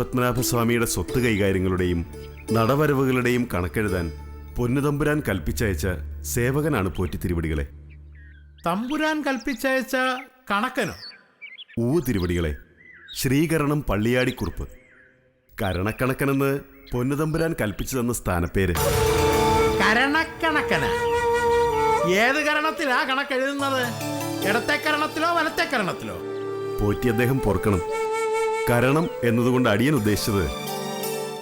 ശ്രീപത്മനാഭസ്വാമിയുടെ സ്വത്ത് കൈകാര്യങ്ങളുടെയും നടവരവുകളുടെയും കണക്കെഴുതാൻ പൊന്നുതമ്പുരാൻ കൽപ്പിച്ചയച്ച സേവകനാണ് പോറ്റി തിരുവടികളെ. തമ്പുരാൻ കൽപ്പിച്ചയച്ച കണക്കനോ? ഊ തിരുവടികളെ ശ്രീകരണം പള്ളിയാടിക്കുറുപ്പ്. കരണക്കണക്കനെന്ന് പൊന്നുതമ്പുരാൻ കൽപ്പിച്ചു തന്ന സ്ഥാനപ്പേര്. കരണക്കണക്കന. ഏത് കരണത്തിലാ കണക്കെഴുതുന്നത്? ഇടത്തെ കരണത്തിലോ വലത്തെ കരണത്തിലോ? പോറ്റി അദ്ദേഹം പൊറുക്കണം. കരണം എന്നതുകൊണ്ട് അടിയൻ ഉദ്ദേശിച്ചത്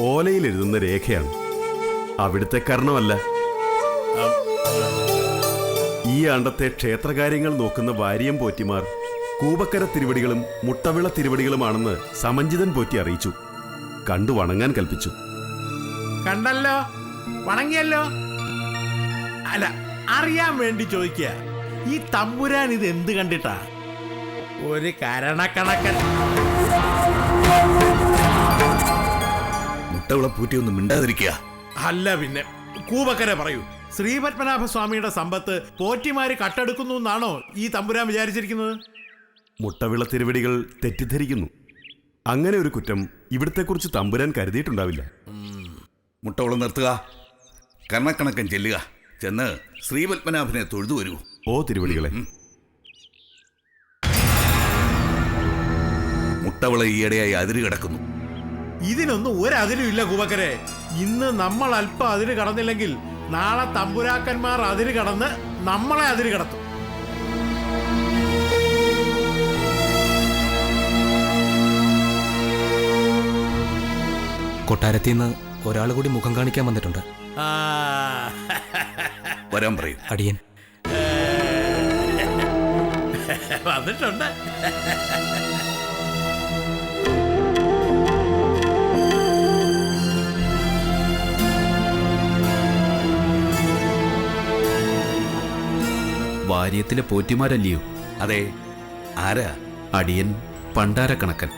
ഓലയിൽ എഴുതുന്ന രേഖയാണ്. അവിടുത്തെ കരണമല്ല. ഈ ആണ്ടത്തെ ക്ഷേത്രകാര്യങ്ങൾ നോക്കുന്ന വാര്യം പോറ്റിമാർ കൂപക്കര തിരുവടികളും മുട്ടവിള തിരുവടികളുമാണെന്ന് സമഞ്ജിതൻ പോറ്റി അറിയിച്ചു. കണ്ടു വണങ്ങാൻ കൽപ്പിച്ചു. കണ്ടല്ലോ? വണങ്ങിയല്ലോ? അല്ല അറിയാൻ വേണ്ടി ചോദിക്കുക ഈ തമ്പുരാൻ ഇത് എന്ത് കണ്ടിട്ടാ? ഒരു കരണക്കണക്കൻ. മുട്ടവിളപ്പൂറ്റി ഒന്നും മിണ്ടാതിരിക്കുക. അല്ല പിന്നെ കൂവക്കരെ പറയൂ. ശ്രീപത്മനാഭ സ്വാമിയുടെ സമ്പത്ത് പോറ്റിമാര് കട്ടെടുക്കുന്നു എന്നാണോ ഈ തമ്പുരാൻ വിചാരിച്ചിരിക്കുന്നത്? മുട്ടവിള തിരുവടികൾ തെറ്റിദ്ധരിക്കുന്നു. അങ്ങനെ ഒരു കുറ്റം ഇവിടത്തെക്കുറിച്ച് തമ്പുരാൻ കരുതിയിട്ടുണ്ടാവില്ല. മുട്ടവിള നിർത്തുക. കർണക്കണക്കൻ ചെല്ലുക. ചെന്ന് ശ്രീപത്മനാഭനെ തൊഴുതു വരൂ. ഓ തിരുവടികളെ. മുട്ടവിള ഈയിടെയായി അതിര് കിടക്കുന്നു. ഇതിനൊന്നും ഒരതിരും ഇല്ല കുബക്കരെ ഇന്ന് നമ്മൾ അല്പം അതിര് കടന്നില്ലെങ്കിൽ നാളെ തമ്പുരാക്കന്മാർ അതിര് കടന്ന് നമ്മളെ അതിര് കടത്തും. കൊട്ടാരത്തിൽ നിന്ന് ഒരാൾ കൂടി മുഖം കാണിക്കാൻ വന്നിട്ടുണ്ട്. ആ, വരാൻ പറയൂ. അടിയൻ. വന്നിട്ടുണ്ട്. വാര്യത്തിലെ പോറ്റിമാരല്ലയോ? അതെ. ആരാ? അടിയൻ പണ്ടാരക്കണക്കൻ.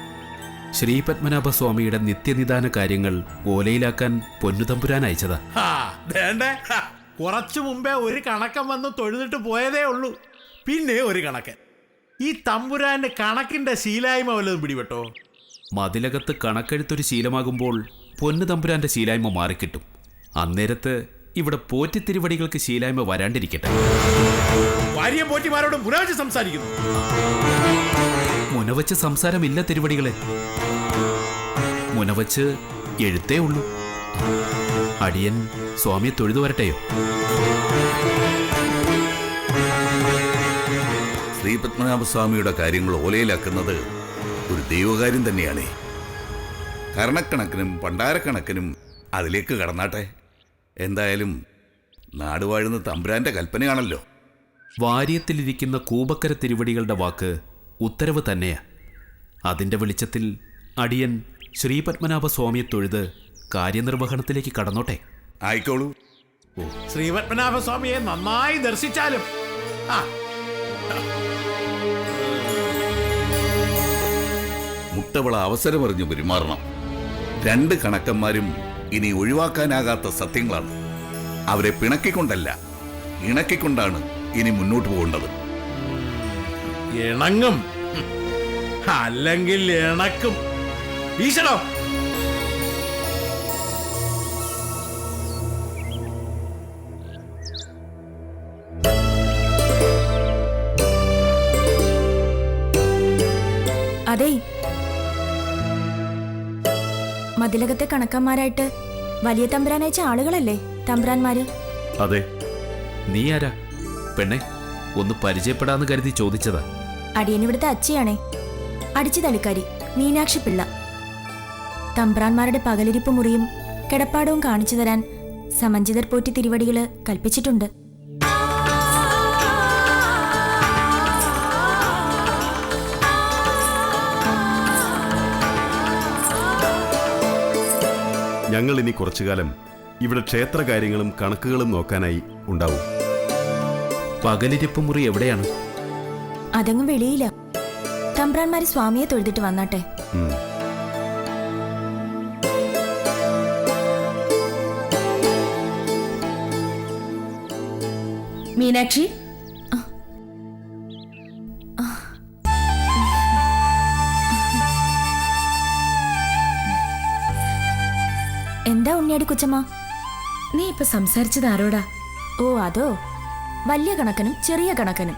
ശ്രീപത്മനാഭസ്വാമിയുടെ നിത്യനിദാന കാര്യങ്ങൾ ഓലയിലാക്കാൻ പൊന്നുതമ്പുരാൻ അയച്ചതാ. കുറച്ചു മുമ്പേ ഒരു കണക്കൻ വന്ന് തൊഴുതിട്ട് പോയതേ ഉള്ളൂ. പിന്നെ ഒരു കണക്കൻ. ഈ തമ്പുരാന്റെ കണക്കിന്റെ ശീലായ്മ വല്ലതും പിടിപെട്ടോ? മതിലകത്ത് കണക്കെഴുത്തൊരു ശീലമാകുമ്പോൾ പൊന്നു തമ്പുരാന്റെ ശീലായ്മ മാറിക്കിട്ടും. അന്നേരത്ത് ഇവിടെ പോറ്റി തിരുവടികൾക്ക് ശീലായ്മ വരാണ്ടിരിക്കട്ടെ. ഭാര്യ പോറ്റിമാരോട് മുനാജ് സംസാരിക്കുന്നു. മുനവച്ച് സംസാരമില്ല തിരുവടികളെ. മുനവച്ച് എഴുത്തേ ഉള്ളൂ. അടിയൻ സ്വാമിയെ തൊഴുതു വരട്ടെയോ? ശ്രീ പത്മനാഭസ്വാമിയുടെ കാര്യങ്ങൾ ഓലയിലാക്കുന്നത് ഒരു ദൈവകാര്യം തന്നെയാണ്. കരണക്കണക്കിനും പണ്ടാരക്കണക്കിനും അതിലേക്ക് കടന്നാട്ടെ. എന്തായാലും നാടുവാഴുന്ന തമ്പുരാന്റെ കൽപ്പനയാണല്ലോ. വാര്യത്തിലിരിക്കുന്ന കൂപക്കര തിരുവടികളുടെ വാക്ക് ഉത്തരവ് തന്നെയാ. അതിന്റെ വെളിച്ചത്തിൽ അടിയൻ ശ്രീപത്മനാഭ സ്വാമിയെ തൊഴുത് കാര്യനിർവഹണത്തിലേക്ക് കടന്നോട്ടെ. ആയിക്കോളൂ. ശ്രീപത്മനാഭ സ്വാമിയെ നന്നായി ദർശിച്ചാലും. മുട്ടവള അവസരമറിഞ്ഞു പെരുമാറണം. രണ്ട് കണക്കന്മാരും ഇനി ഒഴിവാക്കാനാകാത്ത സത്യങ്ങളാണ്. അവരെ പിണക്കിക്കൊണ്ടല്ല ഇണക്കിക്കൊണ്ടാണ് ഇനി മുന്നോട്ട് പോകേണ്ടത്. ഇണങ്ങും. അല്ലെങ്കിൽ ഇണക്കും. ഈശ്വരോ? അതെ മതിലകത്തെ കണക്കന്മാരായിട്ട് വലിയ തമ്പുരാൻ അയച്ച ആളുകളല്ലേ തമ്പുരാന്മാര്? അതെ. നീ ആരാ? പെണ്ണെ ഒന്ന് പരിചയപ്പെടാന്ന് കരുതി ചോദിച്ചതാ. അടിയൻ ഇവിടുത്തെ അച്ചിയാണേ അടിച്ചു തളിക്കാരി മീനാക്ഷി പിള്ള. തമ്പ്രാന്മാരുടെ പകലിരിപ്പ് മുറിയും കിടപ്പാടവും കാണിച്ചു തരാൻ സമഞ്ജിതർ പോറ്റി തിരുവടികൾ കൽപ്പിച്ചിട്ടുണ്ട്. ഞങ്ങൾ ഇനി കുറച്ചുകാലം ഇവിടെ ക്ഷേത്ര കാര്യങ്ങളും കണക്കുകളും നോക്കാനായി ഉണ്ടാവും. പകലിരിപ്പ് മുറി എവിടെയാണ്? അതങ്ങും വെളിയില്ല തമ്പ്രാന്മാര് സ്വാമിയെ തൊഴുതിട്ട് വന്നാട്ടെ. മീനാക്ഷി ഉണ്ണിയാടി കൊച്ചമ്മ. നീ ഇപ്പൊ സംസാരിച്ചത് ആരോടാ? ഓ അതോ. വലിയ കണക്കനും ചെറിയ കണക്കനും.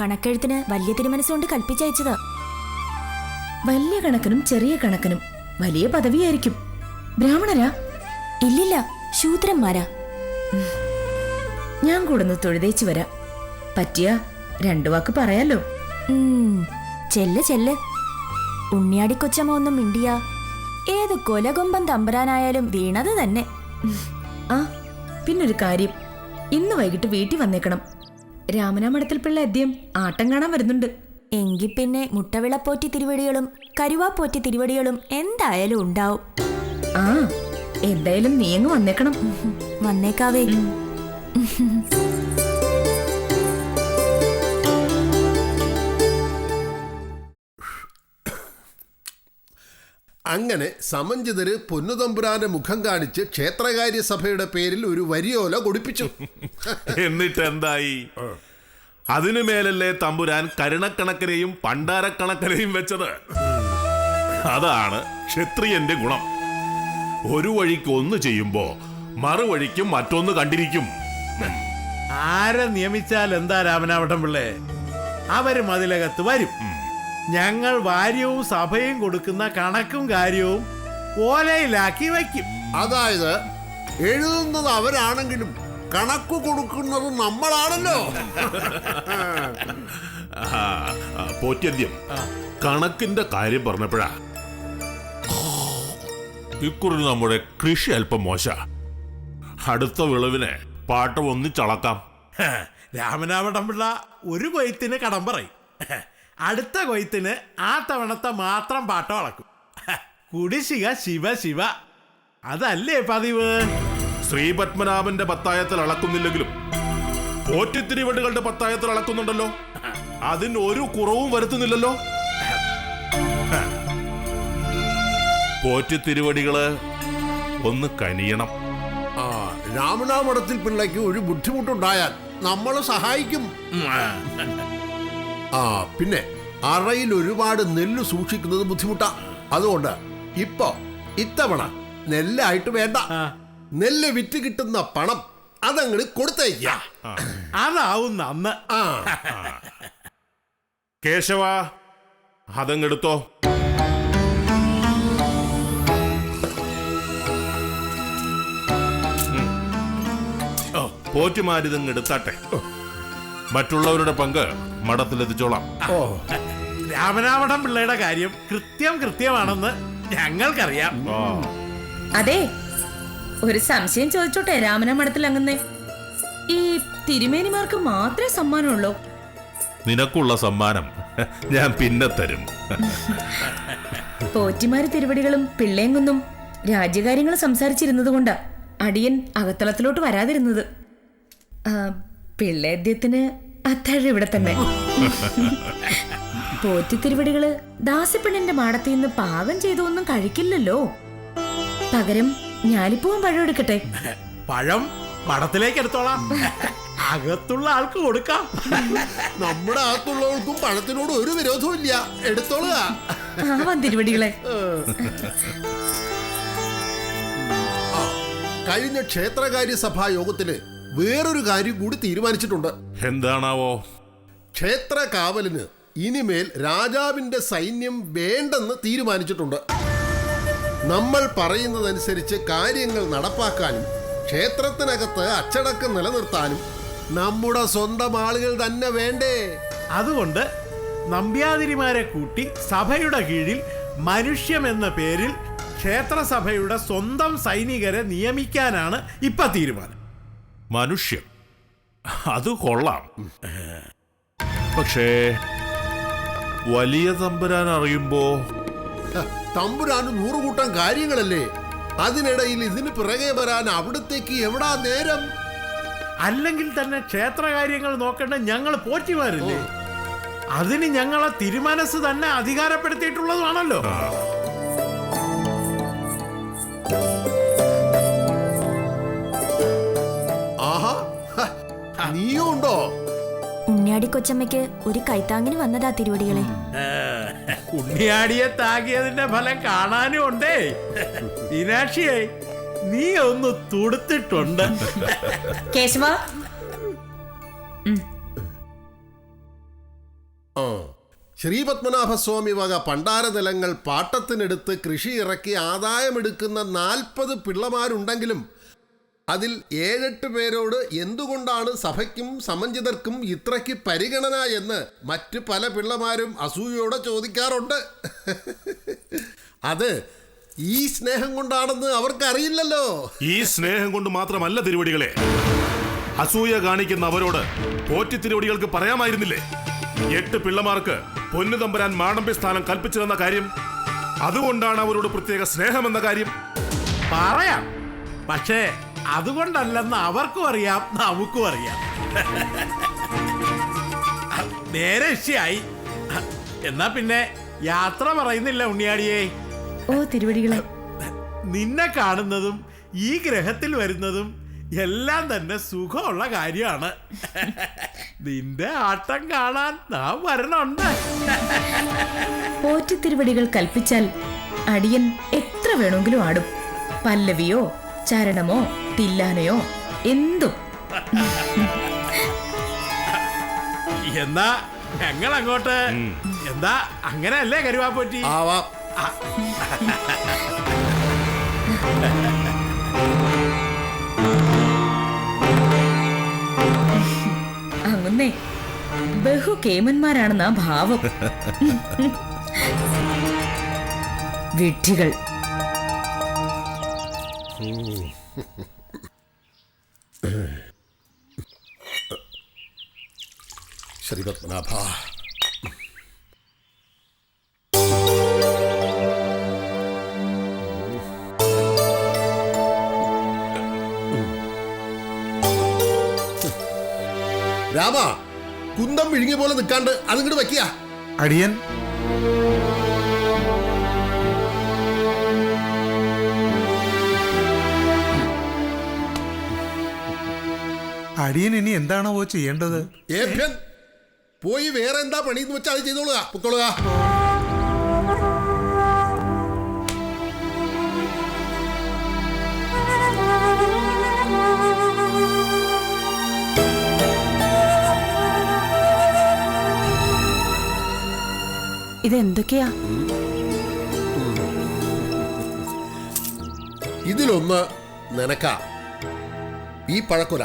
കണക്കെഴുത്തിന് വലിയ തിരുമനസ്സുകൊണ്ട് കൽപ്പിച്ചയച്ചതാ. വലിയ കണക്കനും ചെറിയ കണക്കനും വലിയ പദവിയായിരിക്കും. ബ്രാഹ്മണരാ? ഇല്ലില്ല ശൂദ്രന്മാരാ. ഞാൻ കൂടുന്ന് തൊഴുതേച്ചു വരാം. പറ്റിയ രണ്ടു വാക്ക് പറയാലോ. ചെല്ല് ചെല്ല്. ഉണ്ണിയാടി കൊച്ചമ്മ ഒന്നും മിണ്ടിയ. ഏത് കൊലകൊമ്പൻ തമ്പുരാനായാലും വീണത് തന്നെ. ആ പിന്നൊരു കാര്യം. ഇന്ന് വൈകിട്ട് വീട്ടിൽ വന്നേക്കണം. രാമനാമടത്തിൽ പിള്ള അദ്യം ആട്ടം കാണാൻ വരുന്നുണ്ട്. എങ്കിൽ പിന്നെ മുട്ടവിളപ്പോറ്റി തിരുവടികളും കരുവാപ്പോറ്റി തിരുവടികളും എന്തായാലും ഉണ്ടാവും. ആ എന്തായാലും നീ അങ്ങ് വന്നേക്കണം. വന്നേക്കാവേ. അങ്ങനെ സമഞ്ജിതര് പൊന്നുതമ്പുരാന്റെ മുഖം കാണിച്ച് ക്ഷേത്രകാര്യ സഭയുടെ പേരിൽ ഒരു വരിയോല കൊടുപ്പിച്ചു. എന്നിട്ട് എന്തായി അതിനു മേലല്ലേ തമ്പുരാൻ കരുണക്കണക്കനെയും പണ്ടാരക്കണക്കനെയും വെച്ചത്? അതാണ് ക്ഷത്രിയന്റെ ഗുണം. ഒരു വഴിക്ക് ഒന്ന് ചെയ്യുമ്പോ മറുവഴിക്കും മറ്റൊന്ന് കണ്ടിരിക്കും. ആരെ നിയമിച്ചാൽ എന്താ രാമനാവട്ടം പിള്ളേ? അവരും അതിലകത്ത് വരും. ഞങ്ങൾ വാര്യവും സഭയും കൊടുക്കുന്ന കണക്കും കാര്യവും ഓലയിലാക്കി വയ്ക്കും. അതായത് എഴുതുന്നത് അവരാണെങ്കിലും കണക്ക് കൊടുക്കുന്നത് നമ്മളാണല്ലോ. പോറ്റദ്യം കണക്കിന്റെ കാര്യം പറഞ്ഞപ്പോഴാ. ഇക്കുറി നമ്മുടെ കൃഷി അല്പം മോശ. അടുത്ത വിളവിനെ പാട്ടം ഒന്നിച്ചളക്കാം ഹ, രാമനാവട്ടം പിള്ള ഒരു കൊയ്ത്തിന് കടം പറയും അടുത്ത കൊയ്ത്തിന് ആ തവണത്തെ മാത്രം പാട്ടം അളക്കും കുടിശിക ശിവ ശിവ. അതല്ലേ പതിവ്? ശ്രീ പത്മനാഭന്റെ പത്തായത്തിൽ അളക്കുന്നില്ലെങ്കിലും പോറ്റിത്തിരിവടികളുടെ പത്തായത്തിൽ അളക്കുന്നുണ്ടല്ലോ. അതിന് ഒരു കുറവും വരുത്തുന്നില്ലല്ലോ. പോറ്റിത്തിരുവടികൾ ഒന്ന് കനിയണം. ആ രാമനാമടത്തിൽ പിള്ളയ്ക്ക് ഒരു ബുദ്ധിമുട്ടുണ്ടായാൽ നമ്മൾ സഹായിക്കും. ആ പിന്നെ അറയിൽ ഒരുപാട് നെല്ല് സൂക്ഷിക്കുന്നത് ബുദ്ധിമുട്ടാ. അതുകൊണ്ട് ഇപ്പൊ ഇത്തവണ നെല്ലായിട്ട് വേണ്ട. നെല്ല് വിറ്റ് കിട്ടുന്ന പണം അതങ്ങട് കൊടുത്തേക്ക അതാവും നന്ന് ആ. കേശവ അതങ്ങെടുത്തോ. ഉം. മറ്റുള്ളവരുടെ പങ്ക് മഠത്തിലെത്തിച്ചോളാം. ഓ. രാമനാവട്ടം പിള്ളയുടെ കാര്യം കൃത്യം കൃത്യമാണെന്ന് ഞങ്ങൾക്കറിയാം. അതെ ഒരു സംശയം ചോദിച്ചോട്ടെ രാമനാമടത്തിൽ അങ്ങനെ ഈ തിരുമേനിമാർക്ക് മാത്രമേ സമ്മാനമുള്ളൂ? നിനക്കുള്ള സമ്മാനം ഞാൻ പിന്നെ തരും. പോറ്റിമാര് തിരുവടികളും പിള്ളേങ്കുന്നും രാജ്യകാര്യങ്ങൾ സംസാരിച്ചിരുന്നത് കൊണ്ടാ അടിയൻ അകത്തളത്തിലോട്ട് വരാതിരുന്നത്. പിള്ളേദ്യത്തിന് അത്താഴം ഇവിടെ തന്നെ. പോറ്റി തിരുവടികൾ ദാസിപ്പെണ്ണിന്റെ മാടത്തിൽ നിന്ന് പാകം ചെയ്തൊന്നും കഴിക്കില്ലല്ലോ. പകരം ഞാലിപ്പൂവും പഴം എടുക്കട്ടെ. പഴം പടത്തിലേക്ക് എടുത്തോളാം. അകത്തുള്ള ആൾക്ക് കൊടുക്കാം. നമ്മുടെ അകത്തുള്ളവർക്കും പഴത്തിനോട് ഒരു വിരോധവും ഇല്ല. എടുത്തോളുക. തിരുവടികളെ കഴിഞ്ഞ ക്ഷേത്രകാര്യ സഭാ യോഗത്തിൽ വേറൊരു കാര്യം കൂടി തീരുമാനിച്ചിട്ടുണ്ട്. എന്താണാവോ? ക്ഷേത്ര കാവലിന് ഇനിമേൽ രാജാവിന്റെ സൈന്യം വേണ്ടെന്ന് തീരുമാനിച്ചിട്ടുണ്ട്. നമ്മൾ പറയുന്നതനുസരിച്ച് കാര്യങ്ങൾ നടപ്പാക്കാനും ക്ഷേത്രത്തിനകത്ത് അച്ചടക്കം നിലനിർത്താനും നമ്മുടെ സ്വന്തം ആളുകൾ തന്നെ വേണ്ടേ? അതുകൊണ്ട് നമ്പ്യാതിരിമാരെ കൂട്ടി സഭയുടെ കീഴിൽ മനുഷ്യം എന്ന പേരിൽ ക്ഷേത്രസഭയുടെ സ്വന്തം സൈനികരെ നിയമിക്കാനാണ് ഇപ്പൊ തീരുമാനം. മനുഷ്യൻ അത് കൊള്ളാം. പക്ഷേ വലിയ തമ്പുരാൻ അറിയുമ്പോ? തമ്പുരാന് നൂറുകൂട്ടം കാര്യങ്ങളല്ലേ? അതിനിടയിൽ ഇതിന് പിറകെ വരാൻ അവിടത്തേക്ക് എവിടാ നേരം? അല്ലെങ്കിൽ തന്നെ ക്ഷേത്ര ക്ഷേത്രകാര്യങ്ങൾ നോക്കേണ്ട ഞങ്ങൾ പോറ്റിമാരില്ലേ? അതിന് ഞങ്ങളെ തിരുമനസ് തന്നെ അധികാരപ്പെടുത്തിയിട്ടുള്ളതാണല്ലോ നീയും ഉണ്ടോ? ഉണ്ണിയാടി കൊച്ചമ്മയ്ക്ക് ഒരു കൈത്താങ്ങിന് വന്നതാ തിരുവടികളെ. ഉണ്ണിയാടിയെ താകിയതിന്റെ ഫലം കാണാനും ഉണ്ടേ. മീനാക്ഷിയെ നീ ഒന്ന് തുടുത്തിട്ടുണ്ട്. കേശവ? ആ ശ്രീപത്മനാഭസ്വാമി വക പണ്ടാര നിലങ്ങൾ പാട്ടത്തിനെടുത്ത് കൃഷി ഇറക്കി ആദായമെടുക്കുന്ന നാൽപ്പത് പിള്ളമാരുണ്ടെങ്കിലും അതിൽ ഏഴെട്ട് പേരോട് എന്തുകൊണ്ടാണ് സഭയ്ക്കും സമഞ്ജിതർക്കും ഇത്രയ്ക്ക് പരിഗണന എന്ന് മറ്റ് പല പിള്ളമാരും അസൂയോടെ ചോദിക്കാറുണ്ട്. അത് ഈ സ്നേഹം കൊണ്ടാണെന്ന് അവർക്കറിയില്ലല്ലോ. ഈ സ്നേഹം കൊണ്ട് മാത്രമല്ല തിരുവടികളെ. അസൂയ കാണിക്കുന്ന അവരോട് പോറ്റി തിരുവടികൾക്ക് പറയാമായിരുന്നില്ലേ? എട്ട് പിള്ളമാർക്ക് പൊന്നു തമ്പുരാൻ മാടമ്പി സ്ഥാനം കൽപ്പിച്ചു തന്ന കാര്യം അതുകൊണ്ടാണ് അവരോട് പ്രത്യേക സ്നേഹം എന്ന കാര്യം. പറയാം. പക്ഷേ അതുകൊണ്ടല്ലെന്ന് അവർക്കും അറിയാം നമുക്കും അറിയാം. നേരെ ഇഷ്ടയായി എന്നാ പിന്നെ യാത്ര പറയുന്നില്ല ഉണ്ണിയാടിയേ. ഓ തിരുവടികളെ. നിന്നെ കാണുന്നതും ഈ ഗ്രഹത്തിൽ വരുന്നതും എല്ലാം തന്നെ സുഖമുള്ള കാര്യമാണ്. നിന്റെ ആട്ടം കാണാൻ നാം വരണുണ്ട്. പോറ്റി തിരുവടികൾ കൽപ്പിച്ചാൽ അടിയൻ എത്ര വേണമെങ്കിലും ആടും. പല്ലവിയോ ചരണമോ തില്ലാനയോ എന്തും. എന്നാ ഞങ്ങൾ അങ്ങോട്ട് എന്താ അങ്ങനെയല്ലേ കരുവാപ്പോറ്റി? ആവാം. അങ്ങുന്നേ ബഹു കേമന്മാരാണെന്ന ഭാവം. വിഡ്ഢികൾ. ശ്രീപത്മനാഭ. രാമ കുന്തം വിഴുങ്ങി പോലെ നിൽക്കാണ്ട് അതിങ്ങോട്ട് വയ്ക്കുക അടിയൻ. അടിയൻ ഇനി എന്താണോ ചെയ്യേണ്ടത്? ഏഭ്യൻ പോയി വേറെ എന്താ പണി എന്ന് വെച്ചാൽ അത് ചെയ്തോളുക. പൊക്കോളുക. ഇതെന്തൊക്കെയാ? ഇതിലൊന്ന് നിനക്ക. ഈ പഴക്കുല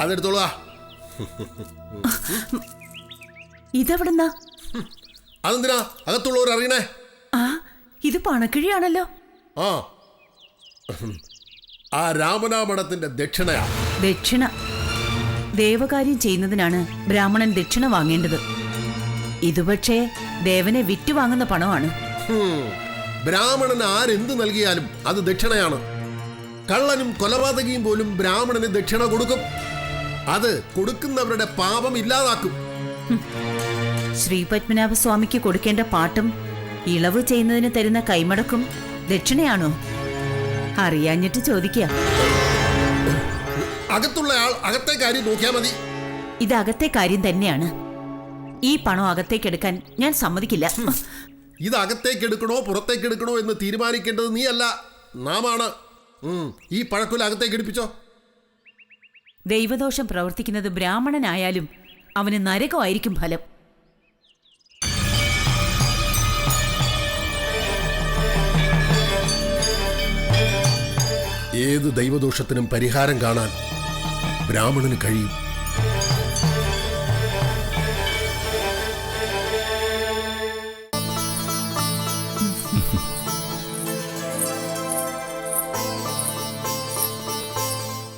അതെടുത്തോളുക. ഇതെവിടുന്നാ? അതെന്തിനാ? അകത്തുള്ളവർ അറിയണേ? ആ ഇത് പണക്കിഴിയാണല്ലോ. ആ. ആ രാമനാമണത്തിന്റെ ദക്ഷിണയാ. ദക്ഷിണ. ദേവകാര്യം ചെയ്യുന്നതിനാണ് ബ്രാഹ്മണൻ ദക്ഷിണ വാങ്ങേണ്ടത്. ഇതുപക്ഷേ ദേവനെ വിറ്റു വാങ്ങുന്ന പണമാണ്. ബ്രാഹ്മണൻ ആരെന്ത് നൽകിയാലും അത് ദക്ഷിണയാണ്. കള്ളനും കൊലപാതകയും പോലും ബ്രാഹ്മണന് ദക്ഷിണ കൊടുക്കും. അത് കൊടുക്കുന്നവരുടെ പാപം ഇല്ലാതാക്കും. ശ്രീപത്മനാഭ സ്വാമിക്ക് കൊടുക്കേണ്ട പാട്ടും ഇളവ് ചെയ്യുന്നതിന് തരുന്ന കൈമടക്കും ദക്ഷിണയാണോ? അറിയാഞ്ഞിട്ട് ചോദിക്കുക. അകത്തുള്ള ആൾ അകത്തെ കാര്യം നോക്കിയാൽ മതി. ഇത് അകത്തെ കാര്യം തന്നെയാണ്. ഈ പണം അകത്തേക്ക് എടുക്കാൻ ഞാൻ സമ്മതിക്കില്ല. ഇത് അകത്തേക്ക് എടുക്കണോ പുറത്തേക്ക് എടുക്കണോ എന്ന് തീരുമാനിക്കേണ്ടത് നീയല്ല നാമാണ്. ഈ പഴക്കുല അകത്തേക്ക് എടുപ്പിച്ചോ. ദൈവദോഷം പ്രവർത്തിക്കുന്നത് ബ്രാഹ്മണനായാലും അവന് നരകമായിരിക്കും ഫലം. ഏത് ദൈവദോഷത്തിനും പരിഹാരം കാണാൻ ബ്രാഹ്മണന് കഴിയും.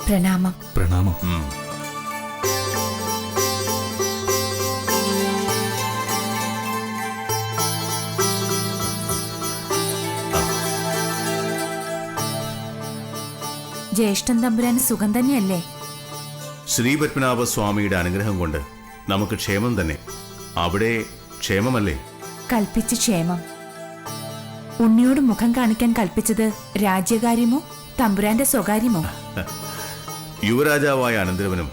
പ്രണാമം. പ്രണാമം. ജ്യേഷ്ഠൻ തമ്പുരാൻ സുഖം തന്നെയല്ലേ? ശ്രീപത്മനാഭ സ്വാമിയുടെ അനുഗ്രഹം കൊണ്ട് നമുക്ക് ക്ഷേമം തന്നെ. അവിടെ ക്ഷേമമല്ലേ? കൽപ്പിച്ച ക്ഷേമം. ഉണ്ണിയോട് മുഖം കാണിക്കാൻ കൽപ്പിച്ചത് രാജ്യകാര്യമോ തമ്പുരാന്റെ സ്വകാര്യമോ? യുവരാജാവായ അനന്തരവനും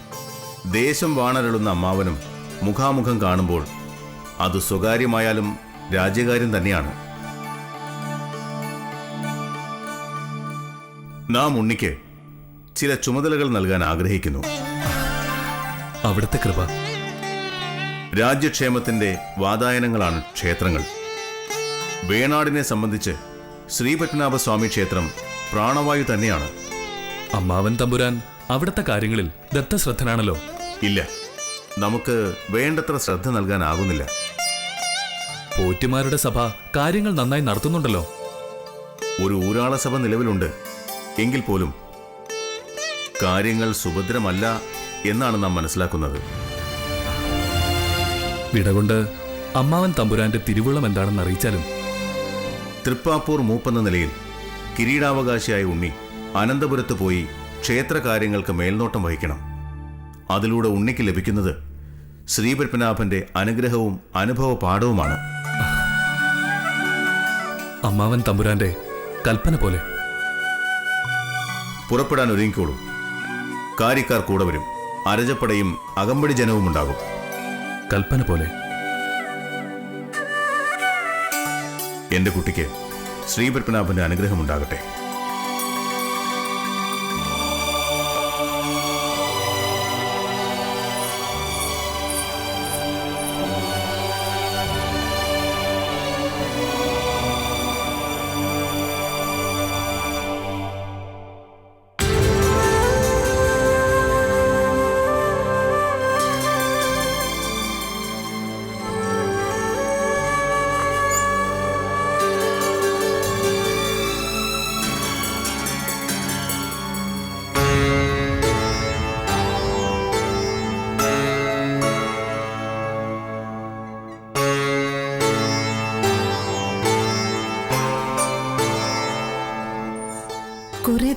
ദേശം വാണരളുന്ന അമ്മാവനും മുഖാമുഖം കാണുമ്പോൾ അത് സ്വകാര്യമായാലും രാജ്യകാര്യം തന്നെയാണ്. നാം ഉണ്ണിക്ക് ചില ചുമതലകൾ നൽകാൻ ആഗ്രഹിക്കുന്നു. അവിടുത്തെ കൃപ. രാജ്യക്ഷേമത്തിന്റെ വാതായനങ്ങളാണ് ക്ഷേത്രങ്ങൾ. വേണാടിനെ സംബന്ധിച്ച് ശ്രീപത്മനാഭസ്വാമി ക്ഷേത്രം പ്രാണവായു തന്നെയാണ്. അമ്മാവൻ തമ്പുരാൻ അവിടുത്തെ കാര്യങ്ങളിൽ ദത്തശ്രദ്ധനാണല്ലോ. ഇല്ല. നമുക്ക് വേണ്ടത്ര ശ്രദ്ധ നൽകാനാകുന്നില്ല പോറ്റിമാരുടെ സഭ കാര്യങ്ങൾ നന്നായി നടത്തുന്നുണ്ടല്ലോ. ഒരു ഊരാള സഭ നിലവിലുണ്ട്. എങ്കിൽ പോലും കാര്യങ്ങൾ സുഭദ്രമല്ല എന്നാണ് നാം മനസ്സിലാക്കുന്നത്. വിടകൊണ്ട് അമ്മാവൻ തമ്പുരാന്റെ തിരുവുള്ളം എന്താണെന്ന് അറിയിച്ചാലും. തൃപ്പാപ്പൂർ മൂപ്പെന്ന നിലയിൽ കിരീടാവകാശിയായ ഉണ്ണി അനന്തപുരത്ത് പോയി ക്ഷേത്ര കാര്യങ്ങൾക്ക് മേൽനോട്ടം വഹിക്കണം. അതിലൂടെ ഉണ്ണിക്ക് ലഭിക്കുന്നത് ശ്രീപത്മനാഭന്റെ അനുഗ്രഹവും അനുഭവ പാഠവുമാണ് അമ്മാവൻ തമ്പുരാന്റെ കൽപ്പന പോലെ. പുറപ്പെടാൻ ഒരുങ്ങിക്കോളൂ. കാര്യക്കാർ കൂടെ വരും. അരജപ്പടയും അകമ്പടി ജനവും ഉണ്ടാകും. കൽപ്പന പോലെ. എന്റെ കുട്ടിക്ക് ശ്രീപത്മനാഭന്റെ അനുഗ്രഹം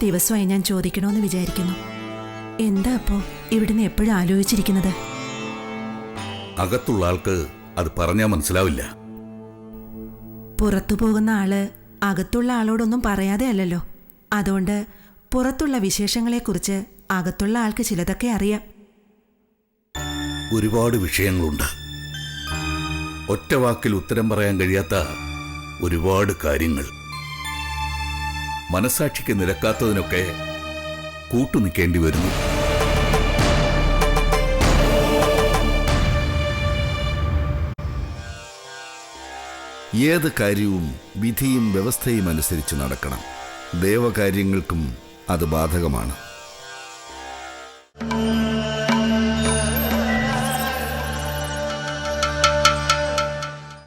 ദിവസമായി ഞാൻ ചോദിക്കണമെന്ന് വിചാരിക്കുന്നു. എന്താ അപ്പോ ഇവിടുന്ന് എപ്പോഴും ആലോചിച്ചിരിക്കുന്നത്? അകത്തുള്ള ആൾക്ക് അത് പറഞ്ഞാൽ മനസ്സിലാവില്ല. പുറത്തു പോകുന്ന ആൾ അകത്തുള്ള ആളോടൊന്നും പറയാതെ അല്ലല്ലോ. അതുകൊണ്ട് പുറത്തുള്ള വിശേഷങ്ങളെക്കുറിച്ച് അകത്തുള്ള ആൾക്ക് ചിലതൊക്കെ അറിയാം. ഒരുപാട് വിഷയങ്ങളുണ്ട്. ഒറ്റ വാക്കിൽ ഉത്തരം പറയാൻ കഴിയാത്ത ഒരുപാട് കാര്യങ്ങൾ. മനസാക്ഷിക്ക് നിരക്കാത്തതിനൊക്കെ കൂട്ടുനിൽക്കേണ്ടി വരുന്നു. ഏത് കാര്യവും വിധിയും വ്യവസ്ഥയും അനുസരിച്ച് നടക്കണം. ദേവകാര്യങ്ങൾക്കും അത് ബാധകമാണ്.